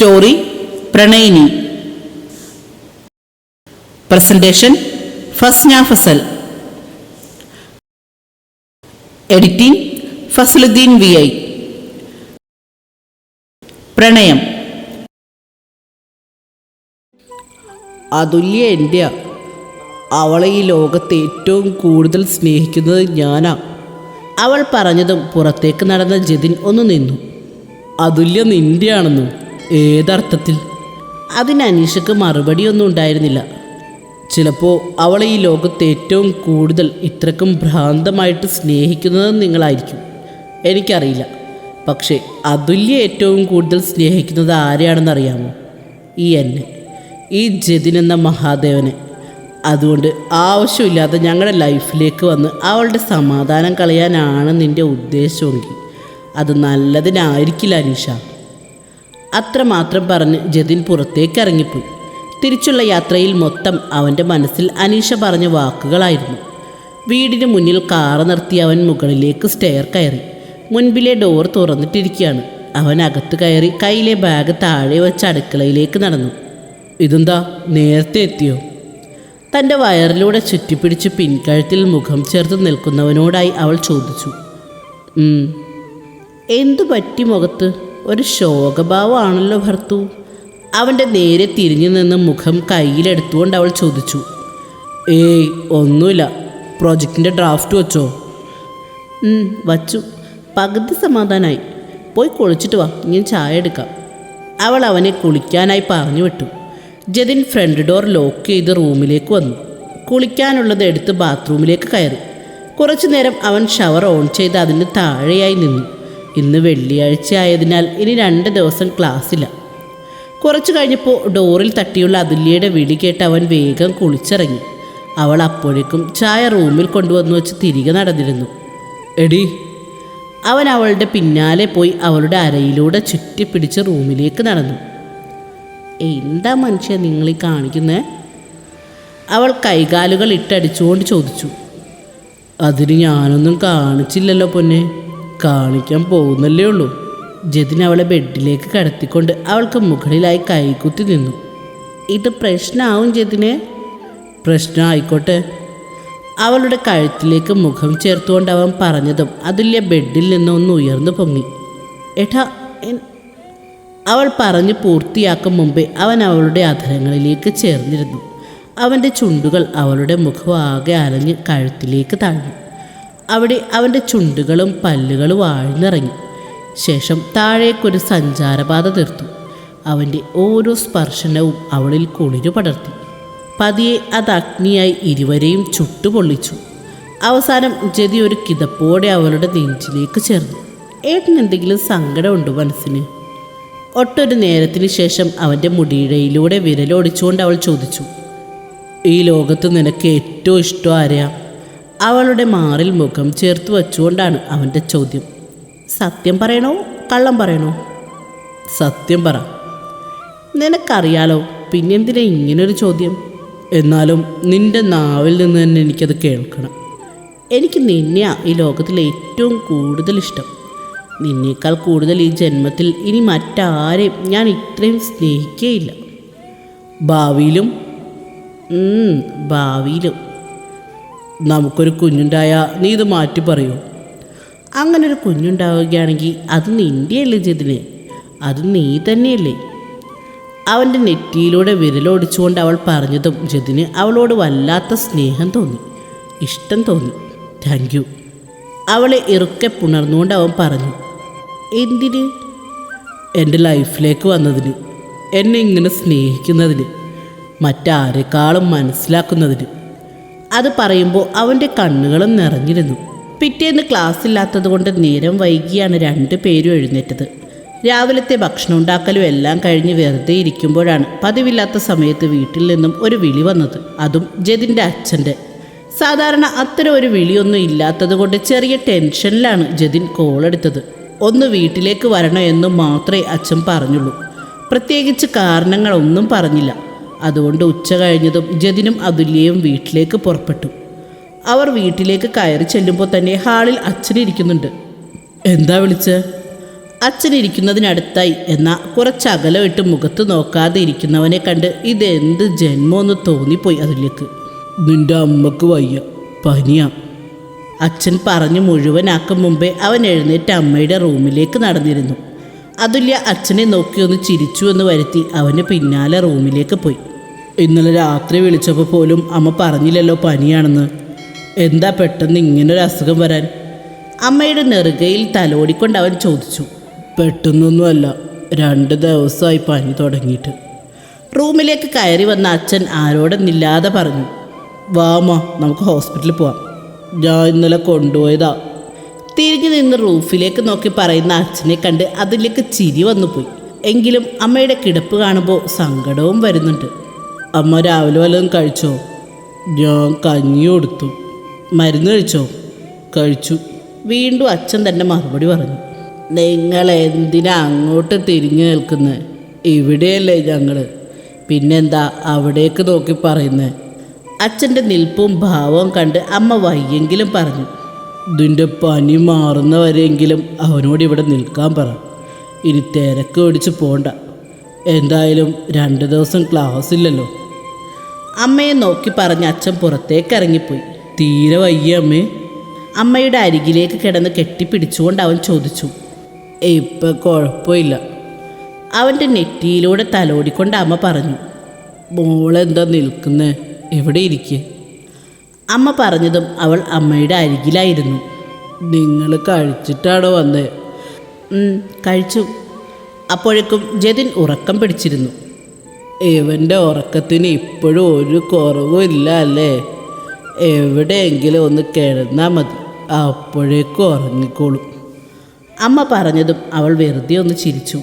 Story പ്രണയിനി. Presentation Fasna Fasal. Editing Fasaludheen V I. പ്രണയം. അതുല്യ എന്റെ അവളെ ഈ ലോകത്ത് ഏറ്റവും കൂടുതൽ സ്നേഹിക്കുന്നത് ഞാനാ. അവൾ പറഞ്ഞതും പുറത്തേക്ക് നടന്ന ജതിൻ ഒന്ന് നിന്നു. അതുല്യ നിന്റെയാണെന്നു ഏതർത്ഥത്തിൽ? അതിന് അനീഷക്ക് മറുപടിയൊന്നും ഉണ്ടായിരുന്നില്ല. ചിലപ്പോൾ അവളെ ഈ ലോകത്ത് ഏറ്റവും കൂടുതൽ ഇത്രക്കും ഭ്രാന്തമായിട്ട് സ്നേഹിക്കുന്നത് നിങ്ങളായിരിക്കും. എനിക്കറിയില്ല. പക്ഷേ അതുല്യ ഏറ്റവും കൂടുതൽ സ്നേഹിക്കുന്നത് ആരെയാണെന്നറിയാമോ? ഈ എന്നെ. ഈ ജതിൻ എന്ന മഹാദേവനെ. അതുകൊണ്ട് ആവശ്യമില്ലാതെ ഞങ്ങളുടെ ലൈഫിലേക്ക് വന്ന് അവളുടെ സമാധാനം കളയാനാണ് നിന്റെ ഉദ്ദേശമെങ്കിൽ. അത് നല്ലതിനായിരിക്കില്ല അനീഷ. അത്രമാത്രം പറഞ്ഞ് ജതിൻ പുറത്തേക്ക് ഇറങ്ങിപ്പോയി തിരിച്ചുള്ള യാത്രയിൽ മൊത്തം അവന്റെ മനസ്സിൽ അനീഷ പറഞ്ഞ വാക്കുകളായിരുന്നു. വീടിന് മുന്നിൽ കാറ് നിർത്തി അവൻ മുകളിലേക്ക് സ്റ്റെയർ കയറി. മുൻപിലെ ഡോർ തുറന്നിട്ടിരിക്കുകയാണ്. അവൻ അകത്ത് കയറി കയ്യിലെ ബാഗ് താഴെ വെച്ച് അടുക്കളയിലേക്ക് നടന്നു. ഇതെന്താ? നേരത്തെ എത്തിയോ? തന്റെ വയറിലൂടെ ചുറ്റിപ്പിടിച്ച് പിൻകഴുത്തിൽ മുഖം ചേർത്ത് നിൽക്കുന്നവനോടായി അവൾ ചോദിച്ചു. "ഉം, എന്തു പറ്റി മുഖത്ത്? ഒരു ശോകഭാവമാണല്ലോ ഭർത്തു. അവന്റെ നേരെ തിരിഞ്ഞു നിന്ന് മുഖം കയ്യിലെടുത്തുകൊണ്ട് അവൾ ചോദിച്ചു ഏയ് ഒന്നുമില്ല. പ്രോജക്റ്റിന്റെ ഡ്രാഫ്റ്റ് വച്ചോ? "ഉം, വച്ചു. പകുതി സമാധാനമായി പോയി കുളിച്ചിട്ട് വാ. ഞാൻ ചായ എടുക്കാം. അവൾ അവനെ കുളിക്കാനായി പറഞ്ഞു വിട്ടു. ജതിൻ ഫ്രണ്ട് ഡോർ ലോക്ക് ചെയ്ത് റൂമിലേക്ക് വന്നു. കുളിക്കാനുള്ളത് എടുത്ത് ബാത്റൂമിലേക്ക് കയറി. കുറച്ചു നേരം അവൻ ഷവർ ഓൺ ചെയ്ത് അതിന് താഴെയായി നിന്നു. ഇന്ന് വെള്ളിയാഴ്ച ആയതിനാൽ ഇനി രണ്ട് ദിവസം ക്ലാസ്സില്ല. കുറച്ചു കഴിഞ്ഞപ്പോൾ ഡോറിൽ തട്ടിയുള്ള അതുല്യയുടെ വിളി കേട്ട് അവൻ വേഗം കുളിച്ചിറങ്ങി. അവൾ അപ്പോഴേക്കും ചായ റൂമിൽ കൊണ്ടുവന്നു വെച്ച് തിരികെ നടന്നിരുന്നു. എടി. അവൻ അവളുടെ പിന്നാലെ പോയി അവളുടെ അരയിലൂടെ ചുറ്റിപ്പിടിച്ച് റൂമിലേക്ക് നടന്നു. എന്താ മനുഷ്യ നിങ്ങളീ കാണിക്കുന്നത് അവൾ കൈകാലുകൾ ഇട്ടടിച്ചുകൊണ്ട് ചോദിച്ചു. അതിന് ഞാനൊന്നും കാണിച്ചില്ലല്ലോ പൊന്നെ. കാണിക്കാൻ പോകുന്നല്ലേ ഉള്ളൂ. ജതിൻ അവളെ ബെഡിലേക്ക് കടത്തിക്കൊണ്ട് അവൾക്ക് മുകളിലായി കൈകുത്തി നിന്നു. ഇത് പ്രശ്നമാവും ജതിനെ. പ്രശ്നം ആയിക്കോട്ടെ. അവളുടെ കഴുത്തിലേക്ക് മുഖം ചേർത്തുകൊണ്ട് അവൻ പറഞ്ഞതും അതുല്യ ബെഡിൽ നിന്ന് ഒന്ന് ഉയർന്നു പൊങ്ങി. ഏട്ടാ അവൾ പറഞ്ഞ് പൂർത്തിയാക്കും മുമ്പേ അവൻ അവളുടെ അധരങ്ങളിലേക്ക് ചേർന്നിരുന്നു. അവന്റെ ചുണ്ടുകൾ അവളുടെ മുഖം ആകെ അലഞ്ഞ് കഴുത്തിലേക്ക് താഴ്ന്നു. അവിടെ അവന്റെ ചുണ്ടുകളും പല്ലുകളും ആഴ്ന്നിറങ്ങി ശേഷം താഴേക്കൊരു സഞ്ചാരപാത തീർത്തു. അവന്റെ ഓരോ സ്പർശനവും അവളിൽ കുളിരു പടർത്തി. പതിയെ അത് അഗ്നിയായി ഇരുവരെയും ചുട്ടുപൊള്ളിച്ചു. അവസാനം ജതി ഒരു കിതപ്പോടെ അവളുടെ നെഞ്ചിലേക്ക് ചേർന്നു. ഏട്ടൻ എന്തെങ്കിലും സങ്കടമുണ്ടോ മനസ്സിന്? ഒട്ടൊരു നേരത്തിന് ശേഷം അവന്റെ മുടിയിഴയിലൂടെ വിരലോടിച്ചുകൊണ്ട് അവൾ ചോദിച്ചു. ഈ ലോകത്ത് നിനക്ക് ഏറ്റവും ഇഷ്ടം ആരെയാ? അവളുടെ മാറിൽ മുഖം ചേർത്ത് വച്ചുകൊണ്ടാണ് അവന്റെ ചോദ്യം. സത്യം പറയണോ? കള്ളം പറയണോ? സത്യം പറ. നിനക്കറിയാലോ പിന്നെന്തിനാ ഇങ്ങനൊരു ചോദ്യം? എന്നാലും നിന്റെ നാവിൽ നിന്ന് തന്നെ എനിക്കത് കേൾക്കണം. എനിക്ക് നിന്നെയാ ഈ ലോകത്തിൽ ഏറ്റവും കൂടുതൽ ഇഷ്ടം. നിന്നേക്കാൾ കൂടുതൽ ഈ ജന്മത്തിൽ ഇനി മറ്റാരെയും ഞാൻ ഇത്രയും സ്നേഹിക്കുകയില്ല ഭാവിയിലും ഭാവിയിലും. നമുക്കൊരു കുഞ്ഞുണ്ടായ നീ ഇത് മാറ്റി പറയൂ. അങ്ങനെ ഒരു കുഞ്ഞുണ്ടാവുകയാണെങ്കിൽ അത് നിന്റെയല്ലേ ജിതിനെ അത് നീ തന്നെയല്ലേ? അവന്റെ നെറ്റിയിലൂടെ വിരലോടിച്ചുകൊണ്ട് അവൾ പറഞ്ഞതും ജതിന് അവളോട് വല്ലാത്ത സ്നേഹം തോന്നി. ഇഷ്ടം തോന്നി. താങ്ക് യു അവളെ ഇറുക്കെ പുണർന്നുകൊണ്ട് അവൻ പറഞ്ഞു എന്തിന്? എന്റെ ലൈഫിലേക്ക് വന്നതിന് എന്നെ ഇങ്ങനെ സ്നേഹിക്കുന്നതിന് മറ്റാരെക്കാളും മനസ്സിലാക്കുന്നതിന്. അത് പറയുമ്പോൾ അവന്റെ കണ്ണുകളും നിറഞ്ഞിരുന്നു. പിറ്റേന്ന് ക്ലാസ് ഇല്ലാത്തത് കൊണ്ട് നേരം വൈകിയാണ് രണ്ട് പേരും എഴുന്നേറ്റത്. രാവിലത്തെ ഭക്ഷണം ഉണ്ടാക്കലും എല്ലാം കഴിഞ്ഞ് വെറുതെ ഇരിക്കുമ്പോഴാണ് പതിവില്ലാത്ത സമയത്ത് വീട്ടിൽ നിന്നും ഒരു വിളി വന്നത്. അതും ജതിന്റെ അച്ഛന്റെ. സാധാരണ അത്തരം ഒരു വിളിയൊന്നും ഇല്ലാത്തത് കൊണ്ട് ചെറിയ ടെൻഷനിലാണ് ജതിൻ കോളെടുത്തത് ഒന്ന് വീട്ടിലേക്ക് വരണോ മാത്രമേ അച്ഛൻ പറഞ്ഞുള്ളൂ. പ്രത്യേകിച്ച് കാരണങ്ങളൊന്നും പറഞ്ഞില്ല. അതുകൊണ്ട് ഉച്ച കഴിഞ്ഞതും ജതിനും അതുല്യയും വീട്ടിലേക്ക് പുറപ്പെട്ടു. അവർ വീട്ടിലേക്ക് കയറി ചെല്ലുമ്പോൾ തന്നെ ഹാളിൽ അച്ഛനിരിക്കുന്നുണ്ട്. എന്താ വിളിച്ച്? അച്ഛനിരിക്കുന്നതിനടുത്തായി എന്നാൽ കുറച്ചകലം ഇട്ട് മുഖത്ത് നോക്കാതെ ഇരിക്കുന്നവനെ കണ്ട് ഇതെന്ത് ജന്മമെന്ന് തോന്നിപ്പോയി അതിലേക്ക് നിന്റെ അമ്മയ്ക്ക് വയ്യ പനിയാ. അച്ഛൻ പറഞ്ഞു മുഴുവനാക്കും മുമ്പേ അവൻ എഴുന്നേറ്റ് അമ്മയുടെ റൂമിലേക്ക് നടന്നിരുന്നു. അതുല്യ അച്ഛനെ നോക്കി ഒന്ന് ചിരിച്ചു എന്ന് വരുത്തി അവന് പിന്നാലെ റൂമിലേക്ക് പോയി. ഇന്നലെ രാത്രി വിളിച്ചപ്പോൾ പോലും അമ്മ പറഞ്ഞില്ലല്ലോ പനിയാണെന്ന്. എന്താ പെട്ടെന്ന് ഇങ്ങനൊരു അസുഖം വരാൻ? അമ്മയുടെ നെറുകയിൽ തലോടിക്കൊണ്ട് അവൻ ചോദിച്ചു. പെട്ടെന്നൊന്നുമല്ല രണ്ട് ദിവസമായി പനി തുടങ്ങിയിട്ട്. റൂമിലേക്ക് കയറി വന്ന അച്ഛൻ ആരോടെന്നില്ലാതെ പറഞ്ഞു വാമ നമുക്ക് ഹോസ്പിറ്റലിൽ പോവാം. ഞാൻ ഇന്നലെ കൊണ്ടുപോയതാ. തിരിഞ്ഞു നിന്ന് റൂഫിലേക്ക് നോക്കി പറയുന്ന അച്ഛനെ കണ്ട് അതിലേക്ക് ചിരി വന്നുപോയി. എങ്കിലും അമ്മയുടെ കിടപ്പ് കാണുമ്പോൾ സങ്കടവും വരുന്നുണ്ട്. അമ്മ രാവിലെ വല്ലതും കഴിച്ചോ? ഞാൻ കഞ്ഞി കൊടുത്തു. മരുന്ന് കഴിച്ചോ? കഴിച്ചു. വീണ്ടും അച്ഛൻ തന്നെ മറുപടി പറഞ്ഞു. നിങ്ങൾ എന്തിനാ അങ്ങോട്ട് തിരിഞ്ഞു നിൽക്കുന്നത് ഇവിടെയല്ലേ ഞങ്ങൾ പിന്നെന്താ അവിടേക്ക് നോക്കി പറയുന്നത് അച്ഛന്റെ നിൽപ്പും ഭാവവും കണ്ട് അമ്മ വയ്യെങ്കിലും പറഞ്ഞു. ഇതിന്റെ പനി മാറുന്നവരെങ്കിലും അവനോട് ഇവിടെ നിൽക്കാൻ പറ. ഇനി തിരക്ക് ഓടിച്ച് പോണ്ട. എന്തായാലും രണ്ട് ദിവസം ക്ലാസ് ഇല്ലല്ലോ അമ്മയെ നോക്കി പറഞ്ഞ അച്ഛൻ പുറത്തേക്ക് ഇറങ്ങിപ്പോയി. തീരെ വയ്യ അമ്മേ. അമ്മയുടെ അരികിലേക്ക് കിടന്ന് കെട്ടിപ്പിടിച്ചുകൊണ്ട് അവൻ ചോദിച്ചു ഇപ്പം കുഴപ്പമില്ല. അവന്റെ നെറ്റിയിലൂടെ തലോടിക്കൊണ്ട് അമ്മ പറഞ്ഞു മോളെന്താ നിൽക്കുന്നേ? എവിടെ ഇരിക്കെ? അമ്മ പറഞ്ഞതും അവൾ അമ്മയുടെ അരികിലായിരുന്നു. നിങ്ങൾ കഴിച്ചിട്ടാണോ വന്നത് "ഉം, കഴിച്ചു. അപ്പോഴേക്കും ജതിൻ ഉറക്കം പിടിച്ചിരുന്നു. ഇവന്റെ ഉറക്കത്തിന് ഇപ്പോഴും ഒരു കുറവും ഇല്ല അല്ലേ? എവിടെയെങ്കിലും ഒന്ന് കിടന്നാൽ മതി. അപ്പോഴേക്കും ഉറങ്ങിക്കോളും. അമ്മ പറഞ്ഞതും അവൾ വെറുതെ ഒന്ന് ചിരിച്ചു.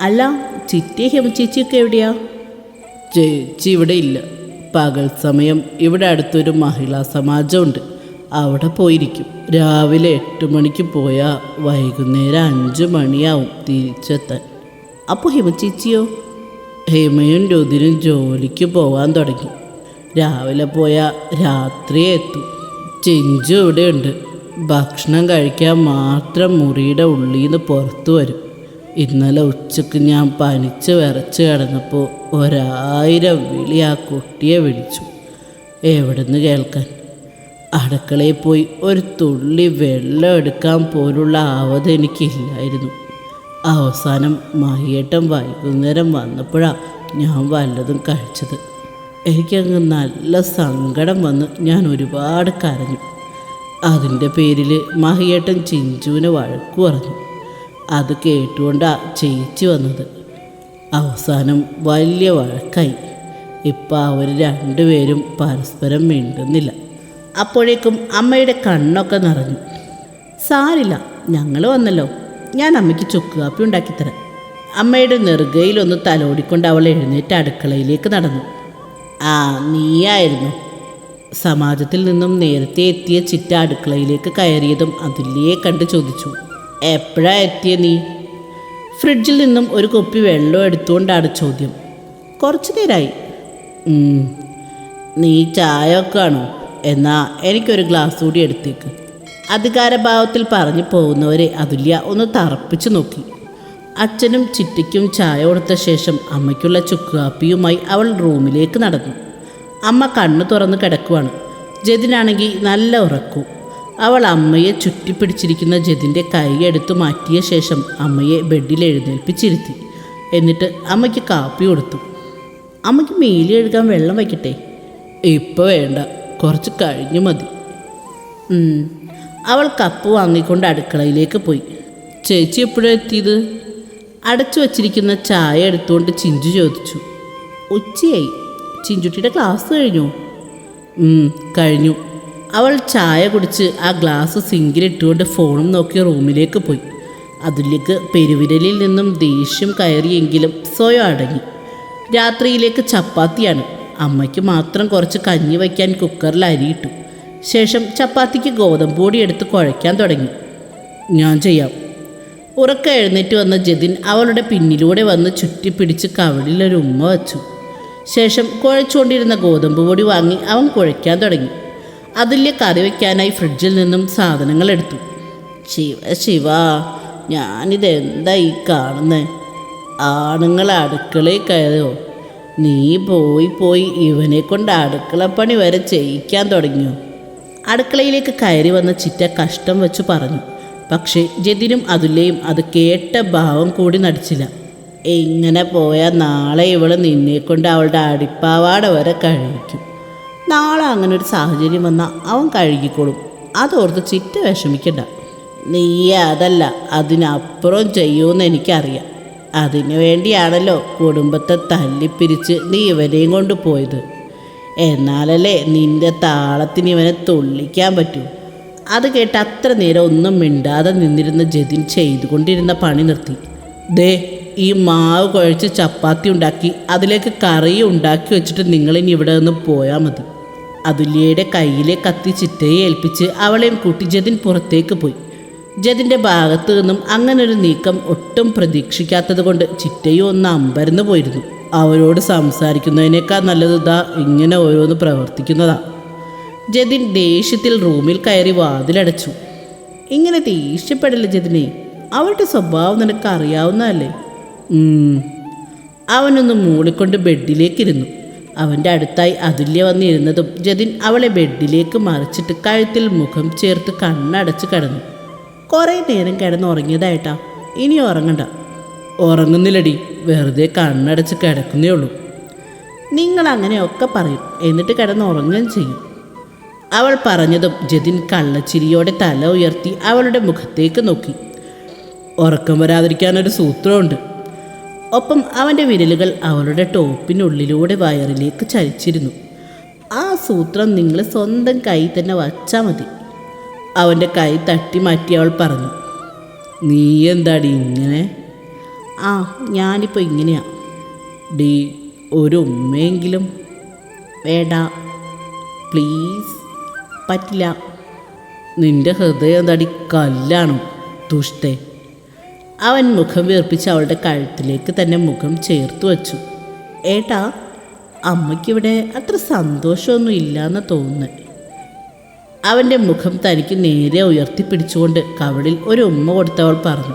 അല്ല ചിറ്റി ഹെമചേച്ചിയൊക്കെ എവിടെയാ? ചേച്ചി ഇവിടെ ഇല്ല. പകൽ സമയം ഇവിടെ അടുത്തൊരു മഹിളാ സമാജമുണ്ട്. അവിടെ പോയിരിക്കും. രാവിലെ എട്ട് മണിക്ക് പോയാൽ വൈകുന്നേരം അഞ്ച് മണിയാവും തിരിച്ചെത്താൻ. അപ്പോൾ ഹിമചേച്ചിയോ? ഹിമയും രുതിനും ജോലിക്ക് പോകാൻ തുടങ്ങി. രാവിലെ പോയാൽ രാത്രിയെ എത്തും. ചെഞ്ചു ഇവിടെയുണ്ട്. ഭക്ഷണം കഴിക്കാൻ മാത്രം മുറിയുടെ ഉള്ളിൽ നിന്ന് പുറത്തു വരും. ഇന്നലെ ഉച്ചയ്ക്ക് ഞാൻ പനിച്ച് വിറച്ച് കിടന്നപ്പോൾ ഒരായിരം വിളി ആ കുട്ടിയെ വിളിച്ചു. എവിടുന്ന് കേൾക്കാൻ? അടുക്കളയിൽ പോയി ഒരു തുള്ളി വെള്ളം എടുക്കാൻ പോലുള്ള ആവത് എനിക്കില്ലായിരുന്നു. അവസാനം മാഹിയേട്ടൻ വൈകുന്നേരം വന്നപ്പോഴാണ് ഞാൻ വല്ലതും കഴിച്ചത്. എനിക്കങ്ങ് നല്ല സങ്കടം വന്ന് ഞാൻ ഒരുപാട് കരഞ്ഞു. അതിന്റെ പേരിൽ മാഹിയേട്ടൻ ചിഞ്ചുവിന് വഴക്കു പറഞ്ഞു. അത് കേട്ടുകൊണ്ടാ ചേച്ചി വന്നത്. അവസാനം വലിയ വഴക്കായി. ഇപ്പം അവർ രണ്ടുപേരും പരസ്പരം മിണ്ടുന്നില്ല. അപ്പോഴേക്കും അമ്മയുടെ കണ്ണൊക്കെ നിറഞ്ഞു. സാരില്ല ഞങ്ങൾ വന്നല്ലോ. ഞാൻ അമ്മയ്ക്ക് ചുക്ക് കാപ്പി ഉണ്ടാക്കിത്തരാം. അമ്മയുടെ നെറുകയിലൊന്ന് തലോടിക്കൊണ്ട് അവൾ എഴുന്നേറ്റ് അടുക്കളയിലേക്ക് നടന്നു. ആ നീയായിരുന്നു. സമാജത്തിൽ നിന്നും നേരത്തെ എത്തിയ ചിറ്റ അടുക്കളയിലേക്ക് കയറിയതും അതിലേ കണ്ട് ചോദിച്ചു എപ്പോഴാ എത്തിയ നീ? ഫ്രിഡ്ജിൽ നിന്നും ഒരു കുപ്പി വെള്ളം എടുത്തുകൊണ്ടാണ് ചോദ്യം. കുറച്ചു നേരമായി നീ ചായ ഒക്കെ ആണോ? എന്നാ എനിക്കൊരു ഗ്ലാസ് കൂടി എടുത്തേക്ക്. അധികാരഭാവത്തിൽ പറഞ്ഞു പോകുന്നവരെ അതുല്യ ഒന്ന് തറപ്പിച്ചു നോക്കി. അച്ഛനും ചിറ്റിക്കും ചായ കൊടുത്ത ശേഷം അമ്മയ്ക്കുള്ള ചുക്കുകാപ്പിയുമായി അവൾ റൂമിലേക്ക് നടന്നു. അമ്മ കണ്ണു തുറന്ന് കിടക്കുവാണ്. ജതിനാണെങ്കിൽ നല്ല ഉറക്കു. അവൾ അമ്മയെ ചുറ്റിപ്പിടിച്ചിരിക്കുന്ന ജതിന്റെ കൈ എടുത്തു മാറ്റിയ ശേഷം അമ്മയെ ബെഡിൽ എഴുന്നേൽപ്പിച്ചിരുത്തി. എന്നിട്ട് അമ്മയ്ക്ക് കാപ്പി കൊടുത്തു. അമ്മയ്ക്ക് മേലി എഴുകാൻ വെള്ളം വയ്ക്കട്ടെ? ഇപ്പോൾ വേണ്ട. കുറച്ച് കഴിഞ്ഞു മതി. അവൾ കപ്പ് വാങ്ങിക്കൊണ്ട് അടുക്കളയിലേക്ക് പോയി. ചേച്ചി എപ്പോഴാണ് എത്തിയത്? അടച്ചു വച്ചിരിക്കുന്ന ചായ എടുത്തുകൊണ്ട് ചിഞ്ചു ചോദിച്ചു. ഉച്ചയായി. ചിഞ്ചുട്ടിയുടെ ക്ലാസ് കഴിഞ്ഞു? കഴിഞ്ഞു. അവൾ ചായ കുടിച്ച് ആ ഗ്ലാസ് സിങ്കിലിട്ടുകൊണ്ട് ഫോണും നോക്കി റൂമിലേക്ക് പോയി. അതിലേക്ക് പെരുവിരലിൽ നിന്നും ദേഷ്യം കയറിയെങ്കിലും സ്വയം അടങ്ങി. രാത്രിയിലേക്ക് ചപ്പാത്തിയാണ്. അമ്മയ്ക്ക് മാത്രം കുറച്ച് കഞ്ഞി വയ്ക്കാൻ കുക്കറിൽ അരിയിട്ടു ശേഷം ചപ്പാത്തിക്ക് ഗോതമ്പ് പൊടി എടുത്ത് കുഴയ്ക്കാൻ തുടങ്ങി. ഞാൻ ചെയ്യാം. ഉറക്ക എഴുന്നേറ്റ് വന്ന ജതിൻ അവളുടെ പിന്നിലൂടെ വന്ന് ചുറ്റിപ്പിടിച്ച് കവളിലൊരു ഉമ്മ വച്ചു. ശേഷം കുഴച്ചുകൊണ്ടിരുന്ന ഗോതമ്പ് പൊടി വാങ്ങി അവൻ കുഴയ്ക്കാൻ തുടങ്ങി. അതില്യ കറി വയ്ക്കാനായി ഫ്രിഡ്ജിൽ നിന്നും സാധനങ്ങൾ എടുത്തു. ശിവ ശിവ ഞാനിത് എന്താ ഈ കാണുന്നത് ആണുങ്ങൾ അടുക്കളയിൽ കയറിയോ? നീ പോയി പോയി ഇവനെ കൊണ്ട് അടുക്കളപ്പണി വരെ ചെയ്യിക്കാൻ തുടങ്ങിയോ? അടുക്കളയിലേക്ക് കയറി വന്ന ചിറ്റ കഷ്ടം വെച്ച് പറഞ്ഞു പക്ഷേ ജതിനും അതുല്യയും അത് കേട്ട ഭാവം കൂടി നടിച്ചില്ല. ഇങ്ങനെ പോയാൽ നാളെ ഇവൾ നിന്നെ കൊണ്ട് അവളുടെ അടിപ്പാവാട വരെ കഴിക്കും. നാളെ അങ്ങനെ ഒരു സാഹചര്യം വന്നാൽ അവൻ കഴുകിക്കോളും. അതോർത്ത് ചിറ്റ വിഷമിക്കണ്ട. നീ അതല്ല അതിനപ്പുറം ചെയ്യുമെന്ന് എനിക്കറിയാം. അതിനു വേണ്ടിയാണല്ലോ കുടുംബത്തെ തല്ലിപ്പിരിച്ച് നീ ഇവനെയും കൊണ്ട് പോയത്. എന്നാലല്ലേ നിന്റെ താളത്തിന് ഇവനെ തുള്ളിക്കാൻ പറ്റൂ? അത് കേട്ട് അത്ര നേരം ഒന്നും മിണ്ടാതെ നിന്നിരുന്ന ജതിൻ ചെയ്തുകൊണ്ടിരുന്ന പണി നിർത്തി. ദേ ഈ മാവ് കുഴച്ച് ചപ്പാത്തി ഉണ്ടാക്കി അതിലേക്ക് കറി ഉണ്ടാക്കി വെച്ചിട്ട് നിങ്ങളിനി ഇവിടെ നിന്ന് പോയാൽ മതി. അതുല്യയുടെ കയ്യിലെ കത്തി ചിറ്റയെ ഏൽപ്പിച്ച് അവളെയും കൂട്ടി ജതിൻ പുറത്തേക്ക് പോയി. ജതിന്റെ ഭാഗത്തു നിന്നും അങ്ങനൊരു നീക്കം ഒട്ടും പ്രതീക്ഷിക്കാത്തത് കൊണ്ട് ചിറ്റയും ഒന്ന് അമ്പരന്ന് പോയിരുന്നു. അവരോട് സംസാരിക്കുന്നതിനേക്കാൾ നല്ലത് ഇതാ ഇങ്ങനെ ഓരോന്ന് പ്രവർത്തിക്കുന്നതാ. ജതിൻ ദേഷ്യത്തിൽ റൂമിൽ കയറി വാതിലടച്ചു. ഇങ്ങനെ ദേഷ്യപ്പെടല്ലേ ജതിനെ? അവളുടെ സ്വഭാവം നിനക്ക് അറിയാവുന്നതല്ലേ? അവനൊന്ന് മൂളിക്കൊണ്ട് ബെഡിലേക്കിരുന്നു. അവന്റെ അടുത്തായി അതുല്യ വന്നിരുന്നതും ജതിൻ അവളെ ബെഡിലേക്ക് മറിച്ചിട്ട് കഴുത്തിൽ മുഖം ചേർത്ത് കണ്ണടച്ച് കിടന്നു. കുറേ നേരം കിടന്ന് ഉറങ്ങിയതായിട്ടാ ഇനി ഉറങ്ങണ്ട. ഉറങ്ങുന്നില്ലടി. വെറുതെ കണ്ണടച്ച് കിടക്കുന്നേ ഉള്ളൂ. നിങ്ങൾ അങ്ങനെയൊക്കെ പറയും. എന്നിട്ട് കിടന്ന് ഉറങ്ങുകയും ചെയ്യും. അവൾ പറഞ്ഞതും ജതിൻ കള്ളച്ചിരിയോടെ തല ഉയർത്തി അവളുടെ മുഖത്തേക്ക് നോക്കി. ഉറക്കം വരാതിരിക്കാനൊരു സൂത്രമുണ്ട്. ഒപ്പം അവന്റെ വിരലുകൾ അവളുടെ ടോപ്പിനുള്ളിലൂടെ വയറിലേക്ക് ചലിച്ചിരുന്നു ആ സൂത്രം നിങ്ങൾ സ്വന്തം കൈ തന്നെ വച്ചാൽ മതി. അവന്റെ കൈ തട്ടി മാറ്റി അവൾ പറഞ്ഞു നീ എന്താടി ഇങ്ങനെ ആ ഞാനിപ്പോൾ ഇങ്ങനെയാ. ഡി ഒരു ഉമ്മയെങ്കിലും വേണ്ട. പ്ലീസ് പറ്റില്ല. നിന്റെ ഹൃദയം തടി കല്ലാണ് ദുഷ്ടേ. അവൻ മുഖം വീർപ്പിച്ച് അവളുടെ കഴുത്തിലേക്ക് തന്നെ മുഖം ചേർത്ത് വച്ചു. ഏട്ടാ അമ്മയ്ക്കിവിടെ അത്ര സന്തോഷമൊന്നും ഇല്ലയെന്ന് തോന്നുന്നു. അവന്റെ മുഖം തനിക്ക് നേരെ ഉയർത്തിപ്പിടിച്ചുകൊണ്ട് കവളിൽ ഒരു ഉമ്മ കൊടുത്തവൾ പറഞ്ഞു.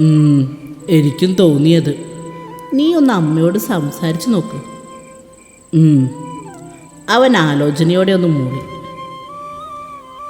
"ഉം, എനിക്കും തോന്നിയത്. നീ ഒന്ന് അമ്മയോട് സംസാരിച്ചു നോക്ക്. അവൻ ആലോചനയോടെ ഒന്ന് മൂടി.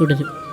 തുടരും.